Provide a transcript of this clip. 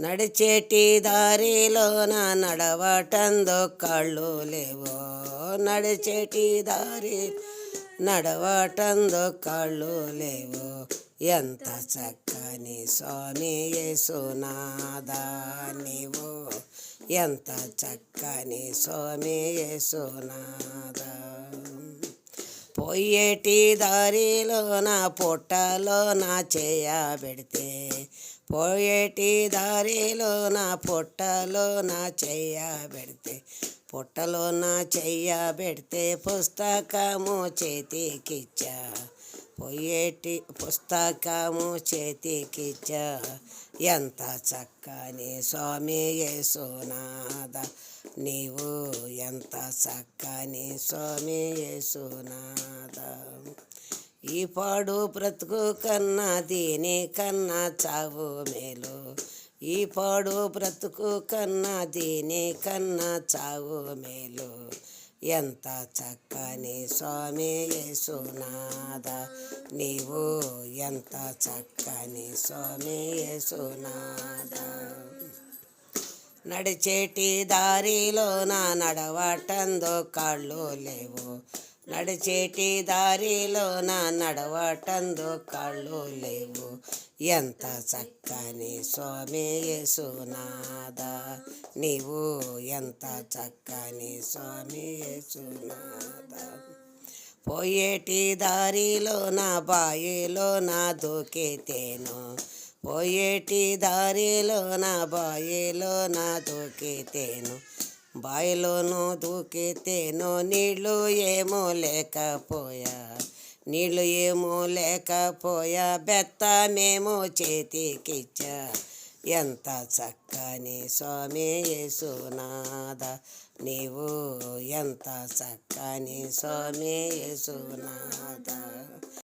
నడిచేటి దారిలోన నడవటందో కళ్ళు లేవో. నడిచేటి దారి నడవటందో కళ్ళు లేవో. ఎంత చక్కని స్వామి యేసునాదానివో ఎంత చక్కని స్వామి యేసునాదా పొయ్యేటి దారిలో నా పొట్టలో నా చేయబెడితే పోయేటి దారిలో నా పొట్టలో నా చేయబెడితే పొట్టలో నా చెయ్యబెడితే పుస్తకము చేతికిచ్చా. పోయేటి పుస్తకము చేతికిచ్చా. ఎంత చక్కని స్వామి యేసునాథ. నీవు ఎంత చక్కని స్వామి యేసునాథ. ఈ పాడు బ్రతుకు కన్నా దీని కన్నా చావు మేలు. ఈ పాడు బ్రతుకు కన్నా దీని కన్నా చావు మేలు. ఎంత చక్కని స్వామి యేసునాథ నీవు ఎంత చక్కని స్వామి యేసునాథ. నడిచేటి దారిలో నా నడవటందో కాళ్ళు లేవు. నడిచేటి దారిలో నా నడవటందో కాళ్ళు లేవు. ఎంత చక్కని స్వామి యేసునాథ నీవు ఎంత చక్కని స్వామి యేసునాథ పోయేటి దారిలో నా బాయిలో నా దూకితేను. పోయేటి దారిలో నా బాయిలో నా దూకితేను. బాయిలోను దూకితేను నీళ్ళు ఏమో లేకపోయా. నీళ్ళు ఏమో లేకపోయా బెత్తమేమో చేతికిచ్చా. ఎంత చక్కని స్వామి యేసునాథ నీవు ఎంత చక్కని స్వామి యేసునాథ.